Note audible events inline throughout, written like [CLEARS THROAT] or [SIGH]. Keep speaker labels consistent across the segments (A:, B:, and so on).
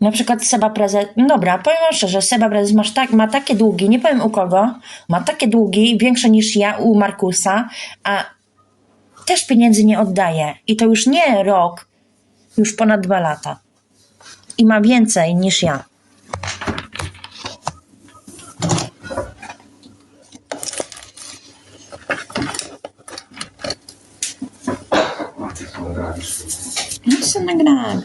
A: Na przykład Seba Prezes, no dobra, powiem wam szczerze, Seba Prezes masz tak, ma takie długi, nie powiem u kogo, ma takie długi, większe niż ja u Markusa, a też pieniędzy nie oddaje. I to już nie rok, już ponad dwa lata. I ma więcej niż ja. No co nagramy?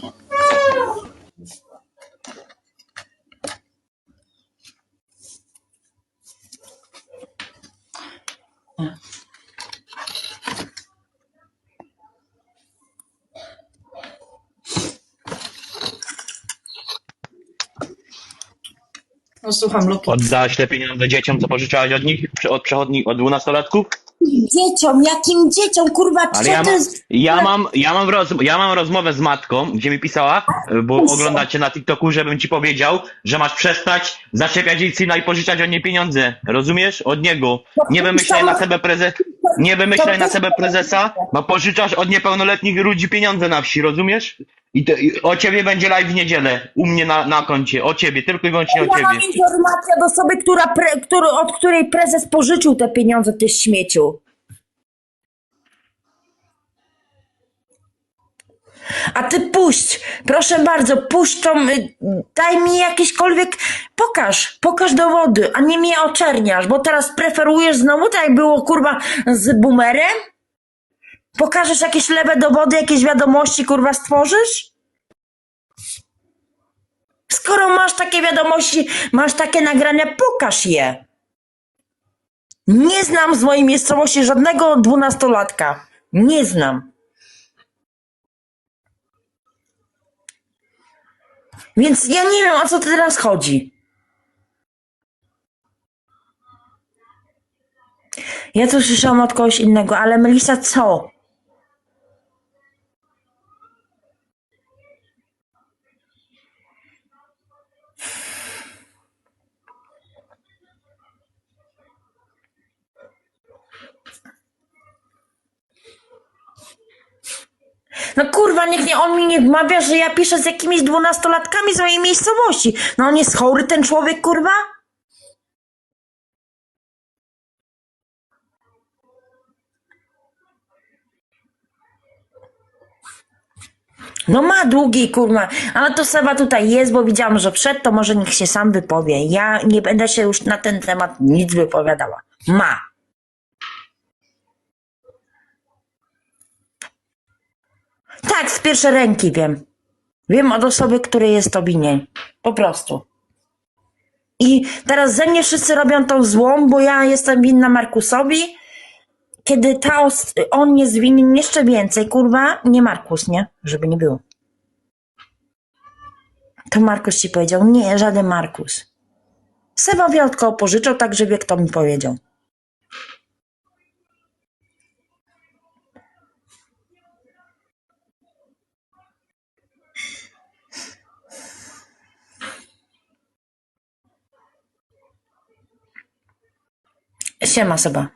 A: No słucham, Luki.
B: Oddałaś te pieniądze dzieciom, co pożyczałaś od nich, od przechodni, od dwunastolatków?
A: Dzieciom, jakim dzieciom, kurwa,
B: Ale ja,
A: to
B: ma,
A: jest?
B: ja, mam, ja, mam roz, ja mam rozmowę z matką, gdzie mi pisała, bo oglądacie na TikToku, żebym ci powiedział, że masz przestać zaczepiać jej syna i pożyczać od niej pieniądze. Rozumiesz? Od niego. Nie wymyślaj na siebie prezes, nie wymyślaj na siebie prezesa, bo pożyczasz od niepełnoletnich ludzi pieniądze na wsi, rozumiesz? I, i o ciebie będzie live w niedzielę, u mnie na, na koncie, o ciebie, tylko i wyłącznie o
A: Ja mam informację od osoby, która pre, który, od której prezes pożyczył te pieniądze, ty śmieciu. A ty puść, proszę bardzo, puść tą, y, daj mi jakieśkolwiek, pokaż, pokaż dowody, a nie mnie oczerniasz, bo teraz preferujesz znowu, tak jak było kurwa z boomerem? Pokażesz jakieś lewe dowody, jakieś wiadomości kurwa stworzysz? Skoro masz takie wiadomości, masz takie nagrania, pokaż je. Nie znam z mojej miejscowości żadnego dwunastolatka. Nie znam. Więc ja nie wiem, o co teraz chodzi. Ja to słyszałam od kogoś innego, ale Melisa co? No kurwa, niech nie, on mi nie wmawia, że ja piszę z jakimiś dwunastolatkami z mojej miejscowości. No on jest chory, ten człowiek, kurwa? No ma długi, kurwa, ale to Seba tutaj jest, bo widziałam, że wszedł, to może niech się sam wypowie. Ja nie będę się już na ten temat nic wypowiadała. Ma. Tak, z pierwszej ręki wiem. Wiem od osoby, której jest to. Po prostu. I teraz ze mnie wszyscy robią tą złą, bo ja jestem winna Markusowi, kiedy ta on jest winien jeszcze więcej, kurwa, nie Markus, nie? Żeby nie było. To Markus ci powiedział, nie, żaden Markus. Seba Wiotko pożyczał tak, że wie, kto mi powiedział. Siema Seba.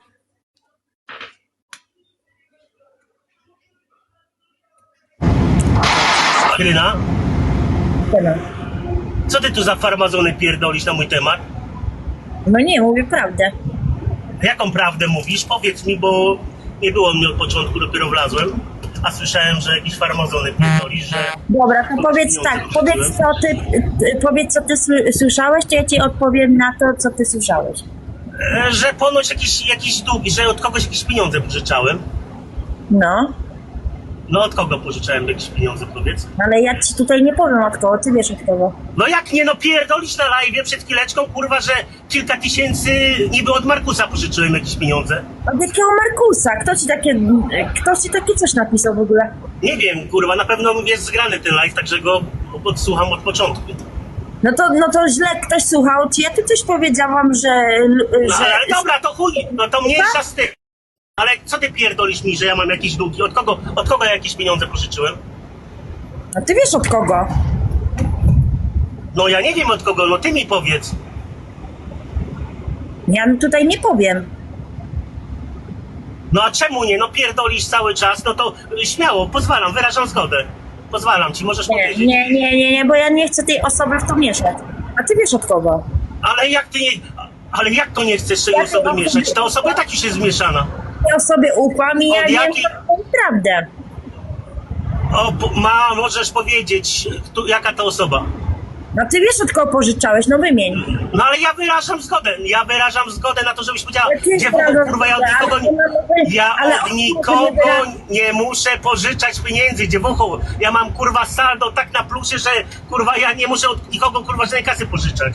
C: Kryna,
A: Siema.
C: co ty tu za farmazony pierdolisz na mój temat?
A: No nie, mówię prawdę.
C: Jaką prawdę mówisz? Powiedz mi, bo nie było mnie od początku, dopiero wlazłem, a słyszałem, że jakiś farmazony pierdolisz, że...
A: Dobra, to powiedz tak, powiedz co ty, ty powiedz co ty sły- słyszałeś, to ja ci odpowiem na to, co ty słyszałeś.
C: Że ponoć jakiś, jakiś długi, że od kogoś jakieś pieniądze pożyczałem.
A: No,
C: No od kogo pożyczałem jakieś pieniądze, powiedz?
A: ale ja ci tutaj nie powiem od kogo, ty wiesz od kogo.
C: No jak nie, no pierdolisz na live przed chwileczką, kurwa, że kilka tysięcy niby od Markusa pożyczyłem jakieś pieniądze.
A: Od jakiego Markusa? Kto ci takie, kto ci takie coś napisał w ogóle?
C: Nie wiem, kurwa, na pewno jest zgrany ten live, także go odsłucham od początku.
A: No to, no to źle ktoś słuchał ci, ja tu coś powiedziałam, że,
C: No,
A: że
C: ale dobra, to chuj, no to mniejsza z tym. Ale co ty pierdolisz mi, że ja mam jakieś długi? Od kogo, od kogo ja jakieś pieniądze pożyczyłem?
A: no ty wiesz od kogo.
C: No ja nie wiem od kogo, no ty mi powiedz.
A: Ja tutaj nie powiem.
C: No a czemu nie? No pierdolisz cały czas, no to śmiało, pozwalam, wyrażam zgodę. Pozwalam ci, możesz
A: Nie,
C: powiedzieć.
A: nie, nie, nie, nie, bo ja nie chcę tej osoby w to mieszać. A ty wiesz od kogo?
C: Ale jak ty nie... Ale jak to nie chcesz tej
A: Jak
C: osoby mieszać? Ta osoba tak już jest zmieszana.
A: Ja osobie ufam i ja
C: Od
A: wiem
C: jakich-
A: taką prawdę.
C: O, ma, możesz powiedzieć, kto, jaka to osoba.
A: No ty wiesz od kogo pożyczałeś, no wymień.
C: No ale ja wyrażam zgodę. Ja wyrażam zgodę na to, żebyś powiedziała, gdzie kurwa ja od nikogo nie, ja od nikogo nie muszę pożyczać pieniędzy, dziewuchu. Ja mam kurwa saldo tak na plusie, że kurwa ja nie muszę od nikogo kurwa żadnej kasy pożyczać.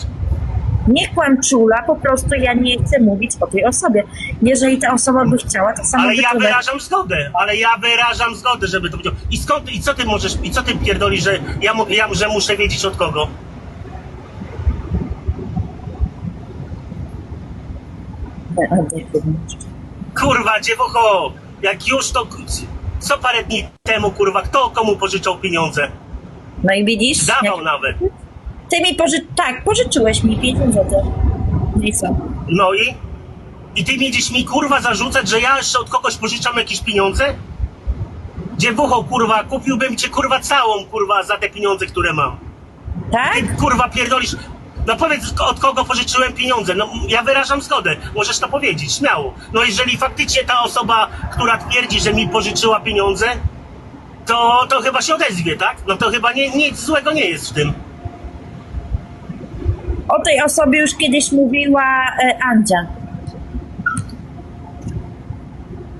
A: Nie kłam czula, po prostu ja nie chcę mówić o tej osobie. Jeżeli ta osoba by chciała, to samo
C: Ale ja wyrażam zgodę, ale ja wyrażam zgodę, żeby to powiedział. I skąd, i co ty możesz, i co ty pierdoli, że ja, ja że muszę wiedzieć od kogo? Kurwa, dziewucho, jak już to, co parę dni temu, kurwa, kto komu pożyczał pieniądze?
A: No i widzisz?
C: Dawał
A: Jak-
C: nawet.
A: Ty mi poży... Tak, pożyczyłeś mi 50 zł. No i co?
C: No i? I ty będziesz mi, kurwa, zarzucać, że ja jeszcze od kogoś pożyczam jakieś pieniądze? Dziewucho, kurwa, kupiłbym cię, kurwa, całą, kurwa, za te pieniądze, które mam.
A: Tak?
C: Ty, kurwa, pierdolisz. No powiedz, od kogo pożyczyłem pieniądze. No ja wyrażam zgodę. Możesz to powiedzieć, śmiało. No jeżeli faktycznie ta osoba, która twierdzi, że mi pożyczyła pieniądze, to, to chyba się odezwie, tak? No to chyba nie, nic złego nie jest w tym.
A: O tej osobie już kiedyś mówiła e, Andzia.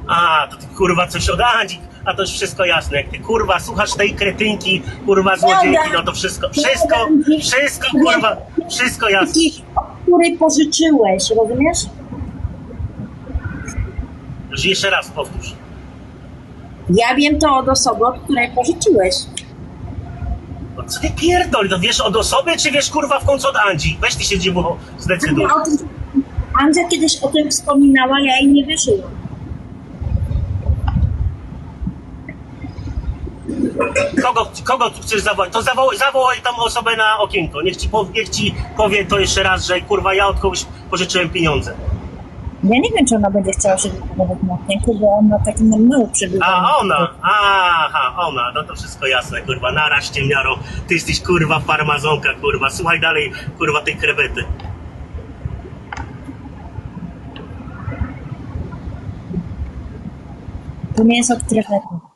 C: A, to ty kurwa coś od Andzi, a to już wszystko jasne. Jak ty kurwa słuchasz tej kretynki, kurwa złodziejki, no to wszystko, wszystko, wszystko, kurwa, wszystko jasne.
A: Której pożyczyłeś, rozumiesz?
C: Już jeszcze raz powtórz.
A: Ja wiem to od osoby, od której pożyczyłeś.
C: No co ty pierdoli, no wiesz od osoby, czy wiesz kurwa w końcu od Andzi? Weź ty się dziwo, zdecyduj.
A: Ja o tym, Andzia kiedyś o tym wspominała, ja jej nie wierzyłam.
C: Kogo, kogo tu chcesz zawołać? To zawołaj, zawołaj tą osobę na okienko. Niech ci, pow- niech ci powie to jeszcze raz, że kurwa ja od kogoś pożyczyłem pieniądze.
A: Ja nie wiem, czy ona będzie chciała się wypowiadać na okienku, bo ona tak mało przebywa.
C: A ona, aha, ona, no to wszystko jasne, kurwa, naraź ciemniaro, ty jesteś kurwa farmazonka, kurwa, słuchaj dalej, kurwa, tej krewety.
A: To nie jest od krewetu.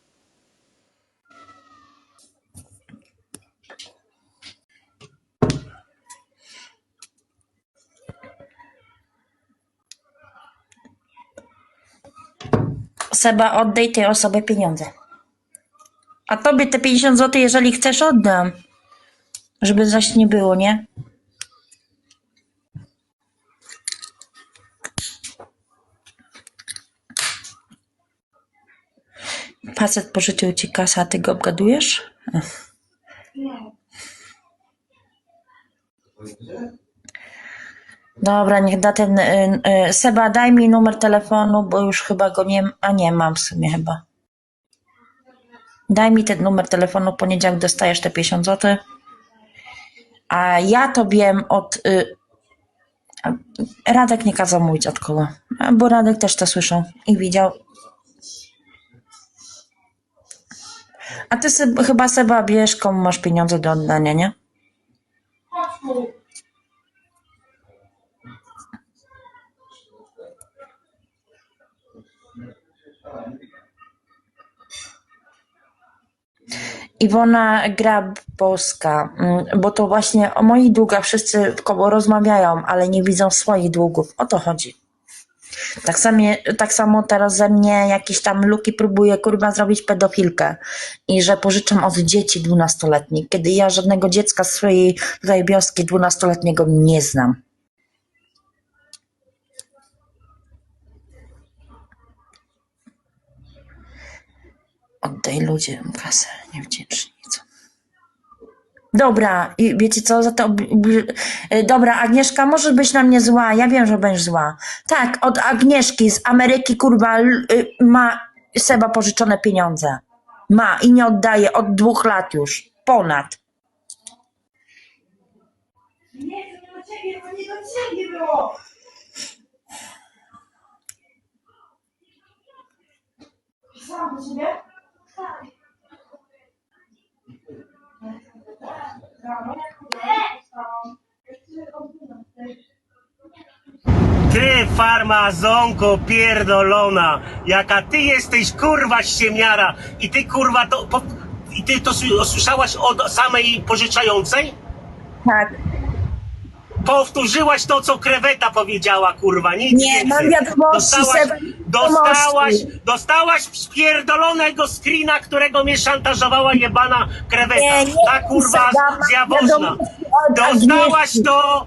A: Seba, oddaj tej osobie pieniądze. A tobie te 50 zł, jeżeli chcesz, oddam. Żeby zaś nie było, nie? Facet pożyczył ci kasę, a ty go obgadujesz? Ech. Dobra, niech da ten. Y, y, Seba, daj mi numer telefonu, bo już chyba go nie. A nie mam w sumie chyba. Daj mi ten numer telefonu, poniedziałek dostajesz te 50 zł. A ja to wiem od. Y, Radek nie kazał mówić od kogo, bo Radek też to słyszał i widział. A ty Seb, chyba Seba wiesz, komu masz pieniądze do oddania, nie? Iwona Grabowska, mm, bo to właśnie o moich długach wszyscy koło rozmawiają, ale nie widzą swoich długów. O to chodzi. Tak, samie, tak samo teraz ze mnie jakieś tam luki próbuje kurwa zrobić pedofilkę i że pożyczam od dzieci dwunastoletnich, kiedy ja żadnego dziecka z swojej tutaj wioski dwunastoletniego nie znam. Oddaj ludziom kasę, niewdzięcznicą. Dobra, i wiecie co, za to. e, Dobra, Agnieszka, możesz być na mnie zła. Ja wiem, że będziesz zła. Tak, od Agnieszki z Ameryki, kurwa, y, ma Seba pożyczone pieniądze. Ma i nie oddaje od dwóch lat już. Ponad.
D: Nie, to nie do ciebie, to nie do ciebie było! Pisałam do ciebie?
C: Ty farmazonko pierdolona, jaka ty jesteś kurwa ściemniara i ty kurwa to, po, i ty to sły- słyszałaś od samej pożyczającej?
A: Tak.
C: Powtórzyłaś to, co kreweta powiedziała, kurwa, nic
A: Nie, mam wiadomości,
C: dostałaś,
A: Seba,
C: dostałaś,
A: wiadomości.
C: dostałaś spierdolonego screena, którego mnie szantażowała jebana kreweta.
A: Nie, nie,
C: Ta kurwa
A: Seba, mam
C: zjawożna.
A: wiadomości od
C: Dostałaś
A: Agnieszki.
C: to,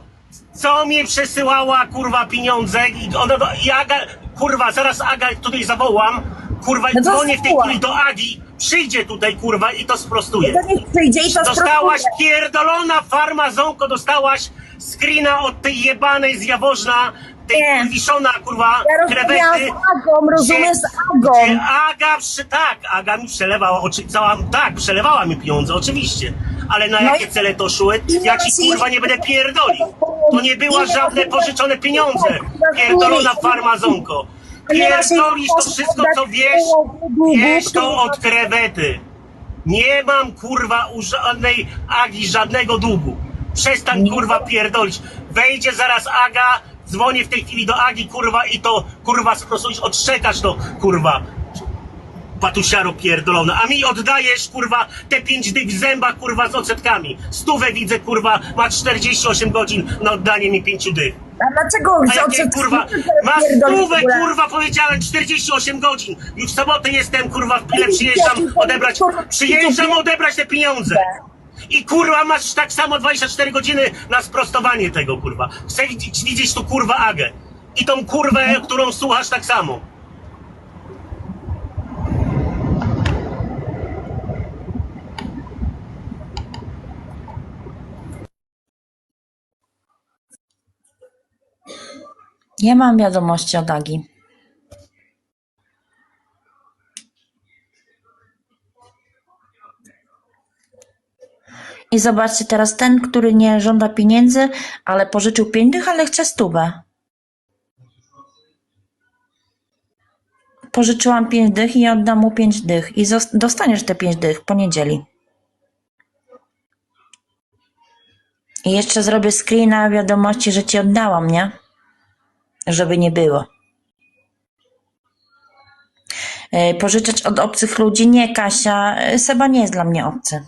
C: co mnie przesyłała, kurwa, pieniądze i, ona, i Aga, kurwa, zaraz Aga tutaj zawołam, kurwa,
A: No to
C: dzwonię w tej
A: zawołaj.
C: chwili do Agi, przyjdzie tutaj, kurwa, i to sprostuje.
A: To niech przyjdzie i to
C: Dostałaś
A: sprostuje.
C: pierdolona farmazonko, dostałaś screena od tej jebanej zjawożna, tej
A: Nie.
C: wiszona kurwa
A: Ja rozmawiałam
C: krewety.
A: z Agą, rozumiesz, z Agą.
C: Gdzie Aga, przy, tak, Aga mi przelewała, oczy, cała, tak, przelewała mi pieniądze, oczywiście. Ale na
A: No
C: jakie
A: i-
C: cele to szły?
A: i
C: Ja ci kurwa nie będę pierdolił. To nie była
A: I-
C: żadne pożyczone pieniądze. Pierdolona farmazonko. Pierdolisz to wszystko, co wiesz, wiesz to od krewety. Nie mam kurwa u żadnej Agi żadnego długu. Przestań kurwa pierdolić. Wejdzie zaraz Aga, dzwonię w tej chwili do Agi kurwa i to kurwa prostu odszczekasz to kurwa. Patusiaro pierdolona. A mi oddajesz kurwa te pięć dych w zębach kurwa z odsetkami. Stówę widzę kurwa, ma 48 godzin na oddanie mi pięciu dych.
A: A dlaczego
C: A jakie kurwa, masz stówę kurwa powiedziałem 48 godzin. Już w sobotę jestem kurwa w Pile, przyjeżdżam odebrać, przyjeżdżam odebrać te pieniądze. I kurwa masz tak samo 24 godziny na sprostowanie tego kurwa. Chcę widzieć, widzieć tu kurwa Agę. I tą kurwę, którą słuchasz tak samo.
A: Nie mam wiadomości od Agi. I zobaczcie teraz ten, który nie żąda pieniędzy, ale pożyczył pięć dych, ale chce stówę. Pożyczyłam pięć dych i oddam mu pięć dych. I dostaniesz te pięć dych w poniedzieli. I jeszcze zrobię screena wiadomości, że ci oddałam, nie? Żeby nie było. E, Pożyczać od obcych ludzi? Nie, Kasia. E, Seba nie jest dla mnie obcy.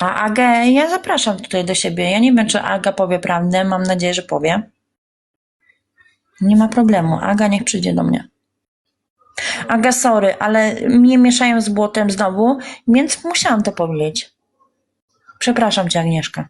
A: A Agę ja zapraszam tutaj do siebie. Ja nie wiem, czy Aga powie prawdę. Mam nadzieję, że powie. Nie ma problemu. Aga niech przyjdzie do mnie. Aga, sorry, ale mnie mieszają z błotem znowu, więc musiałam to powiedzieć. Przepraszam cię, Agnieszka.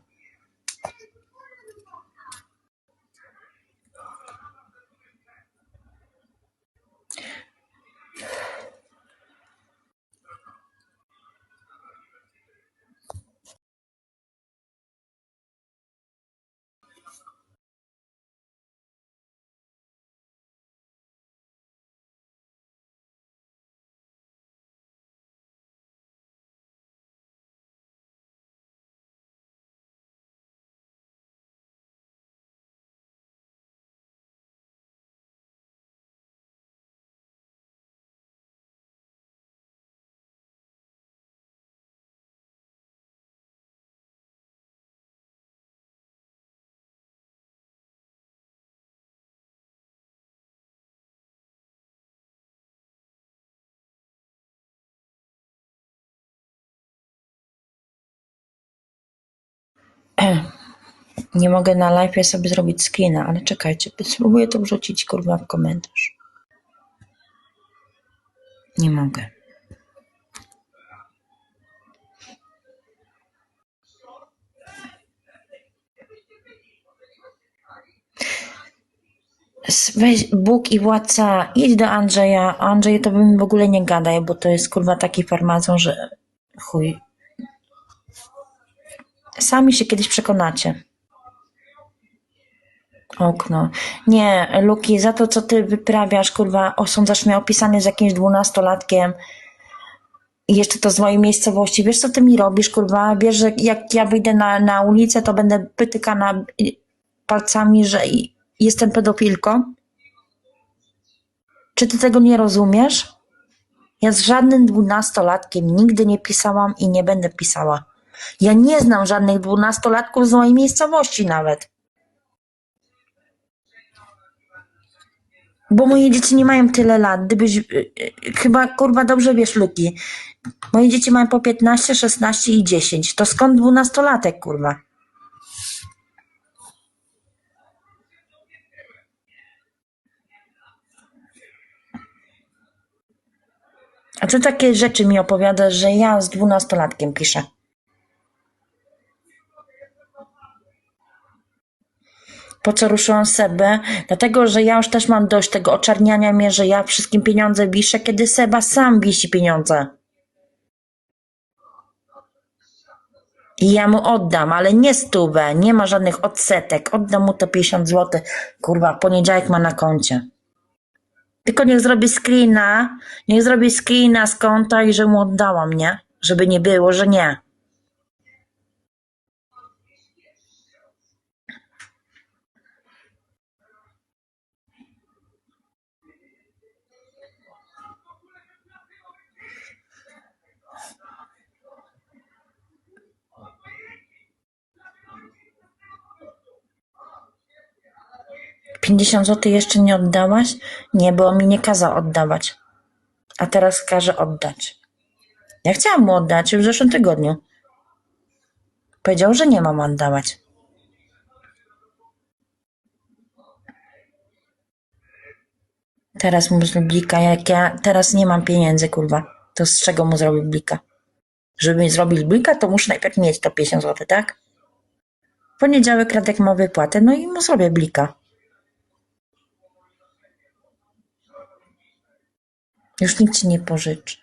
A: [CLEARS THROAT] Nie mogę na live sobie zrobić screena, ale czekajcie, spróbuję to wrzucić kurwa w komentarz. Nie mogę. Weź Bóg i władca, idź do Andrzeja. Andrzej to bym w ogóle nie gadaj, bo to jest kurwa taki farmazon, że chuj. Sami się kiedyś przekonacie. Okno. Nie, Luki, za to, co ty wyprawiasz, kurwa, osądzasz mnie opisany z jakimś dwunastolatkiem. I jeszcze to z mojej miejscowości. Wiesz, co ty mi robisz, kurwa? Wiesz, że jak ja wyjdę na, na ulicę, to będę pytykana palcami, że jestem pedofilką? Czy ty tego nie rozumiesz? Ja z żadnym dwunastolatkiem nigdy nie pisałam i nie będę pisała. Ja nie znam żadnych dwunastolatków z mojej miejscowości nawet. Bo moje dzieci nie mają tyle lat. Gdybyś, y, y, chyba kurwa dobrze wiesz, Luki. Moje dzieci mają po 15, 16 i 10. To skąd dwunastolatek, kurwa? A ty takie rzeczy mi opowiadasz, że ja z dwunastolatkiem piszę. Po co ruszyłam Sebę? Dlatego, że ja już też mam dość tego oczarniania mnie, że ja wszystkim pieniądze wiszę, kiedy Seba sam wisi pieniądze. I ja mu oddam, ale nie stówę, nie ma żadnych odsetek. Oddam mu te 50 zł. Kurwa, poniedziałek ma na koncie. Tylko niech zrobi screena, niech zrobi screena z konta i że mu oddałam, nie? Żeby nie było, że nie. Pięćdziesiąt zł jeszcze nie oddałaś? Nie, bo on mi nie kazał oddawać. A teraz każe oddać. Ja chciałam mu oddać już w zeszłym tygodniu. Powiedział, że nie mam oddawać. Teraz mu zrobię blika, jak ja teraz nie mam pieniędzy, kurwa. To z czego mu zrobić blika? Żeby zrobić blika, to muszę najpierw mieć to 50 zł, tak? Poniedziałek Radek ma wypłatę, no i mu zrobię blika. Już nikt ci nie pożyczy.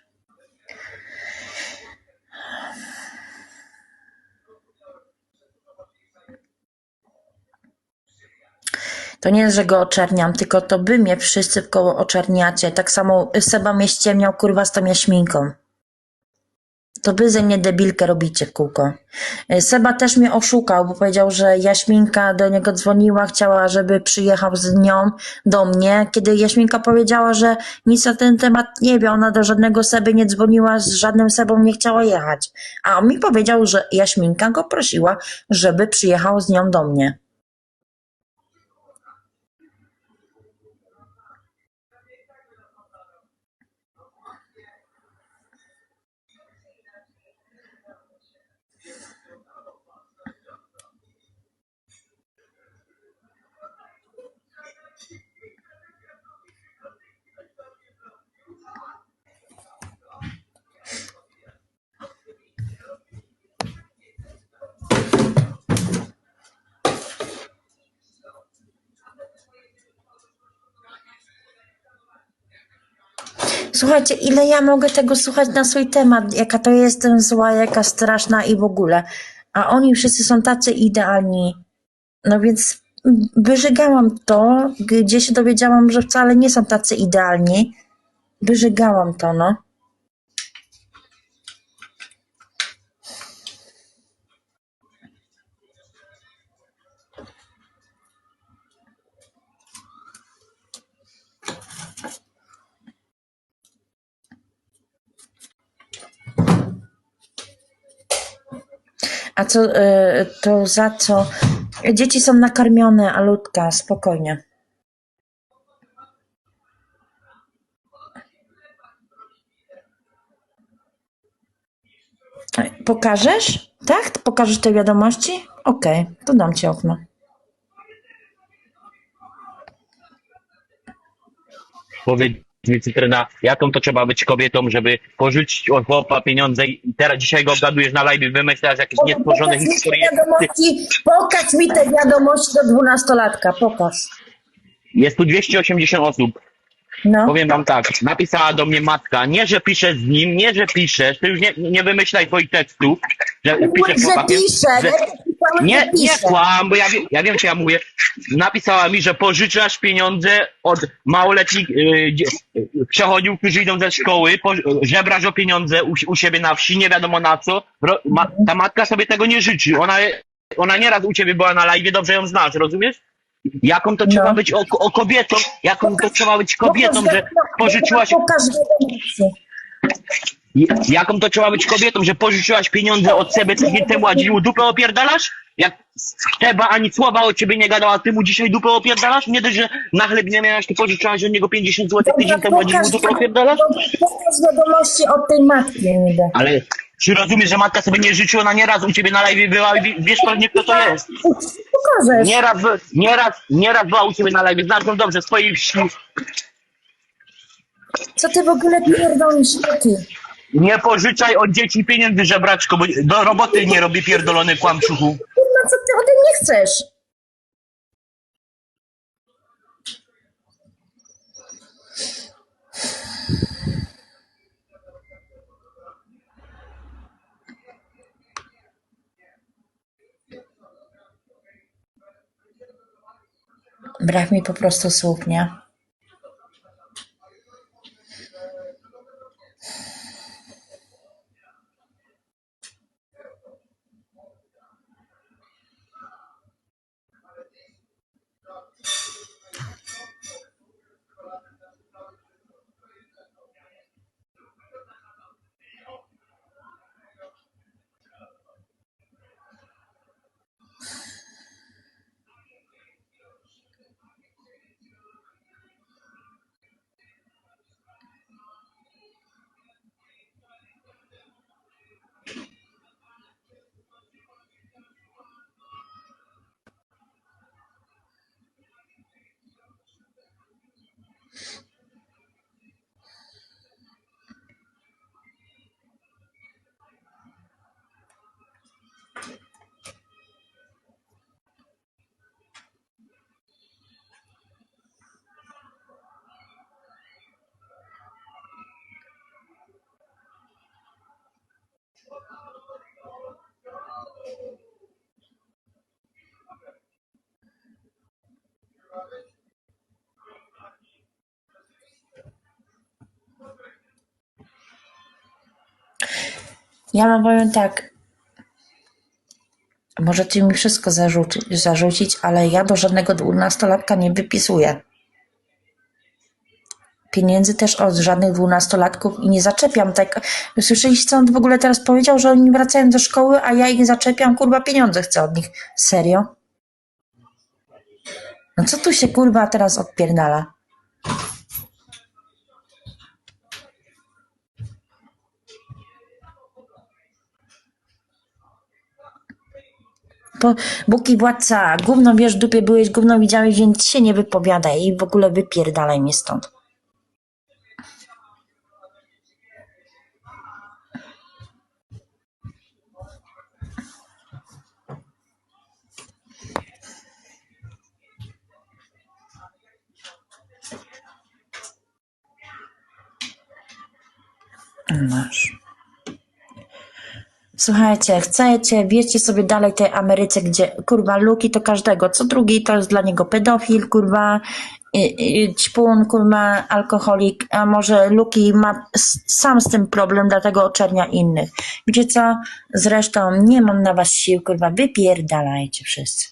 A: To nie że go oczerniam, tylko to wy mnie wszyscy w koło oczerniacie. Tak samo Seba mnie ściemniał, kurwa, z tą jaśminką. To wy ze mnie debilkę robicie kółko. Seba też mnie oszukał, bo powiedział, że Jaśminka do niego dzwoniła, chciała, żeby przyjechał z nią do mnie. Kiedy Jaśminka powiedziała, że nic na ten temat nie wie, ona do żadnego Seby nie dzwoniła, z żadnym Sebą nie chciała jechać. A on mi powiedział, że Jaśminka go prosiła, żeby przyjechał z nią do mnie. Słuchajcie, ile ja mogę tego słuchać na swój temat, jaka to jestem zła, jaka straszna i w ogóle. A oni wszyscy są tacy idealni. No więc wyżygałam to, gdzie się dowiedziałam, że wcale nie są tacy idealni. Wyżygałam to, no. A co, y, to za co? Dzieci są nakarmione, Alutka, spokojnie. Pokażesz? Tak? Pokażesz te wiadomości? Okej, to dam ci okno.
B: Powiedz Cytryna, jaką to trzeba być kobietą, żeby pożyczyć od chłopa pieniądze i teraz dzisiaj go obgadujesz na live, wymyślasz jakieś niestworzone historie.
A: Wiadomości, pokaż mi te wiadomości do dwunastolatka, pokaż.
B: Jest tu 280 osób.
A: No.
B: Powiem wam tak, napisała do mnie matka, nie, że piszesz z nim, nie, że piszesz, ty już nie, nie wymyślaj twoich tekstów, że piszesz
A: że
B: chłopakiem,
A: pisze,
B: że- Nie, nie kłam, bo ja, wie- ja wiem, co ja mówię. Napisała mi, że pożyczasz pieniądze od małoletnich yy, yy, przechodził, którzy idą ze szkoły, po, żebrasz o pieniądze u, u siebie na wsi, nie wiadomo na co. Ro, ma, ta matka sobie tego nie życzy. Ona, ona nieraz u ciebie była na live, dobrze ją znasz, rozumiesz? Jaką to trzeba
A: No.
B: być o, o kobietą, jaką to trzeba być kobietą, że pożyczyłaś,
A: Pokaż
B: jaką to trzeba być kobietą, że pożyczyłaś pieniądze od siebie tydzień temu, a dziś mu dupę opierdalasz? Jak Steba ani słowa o ciebie nie gadała, ty mu dzisiaj dupę opierdalasz? Nie dość, że na chleb nie miałaś, ty pożyczyłaś od niego 50 zł tydzień temu, a dziś mu dupę opierdalasz?
A: Pokaż wiadomości od tej matki.
B: Ale czy rozumiesz, że matka sobie nie życzy, ona nieraz u ciebie na live była i wi- wiesz pewnie kto to jest?
A: Pokażesz.
B: Nieraz, nieraz, nieraz była u ciebie na live, znasz ją dobrze, swojej wsi.
A: Co ty w ogóle pierdolisz, ty?
B: Nie pożyczaj od dzieci pieniędzy, żebraczko, bo do roboty nie robi pierdolony kłamczuchu.
A: Kurwa, co ty ode mnie chcesz? Brak mi po prostu słów, nie? Ja wam powiem tak. Możecie mi wszystko zarzuci, zarzucić, ale ja do żadnego dwunastolatka nie wypisuję. Pieniędzy też od żadnych dwunastolatków i nie zaczepiam tak. Słyszeliście, co on w ogóle teraz powiedział, że oni wracają do szkoły, a ja ich zaczepiam, kurwa, pieniądze chcę od nich. Serio? No co tu się kurwa teraz odpierdala? Bo Bóg i władca, gówno wiesz, dupie byłeś, gówno widziałeś, więc się nie wypowiadaj i w ogóle wypierdalaj mnie stąd. Masz. Słuchajcie, chcecie, wiecie sobie dalej tej Ameryce, gdzie kurwa Luki to każdego, co drugi to jest dla niego pedofil, kurwa, i, ćpun, kurwa, alkoholik, a może Luki ma sam z tym problem, dlatego oczernia innych. Wiecie co? Zresztą nie mam na was sił, kurwa, wypierdalajcie wszyscy.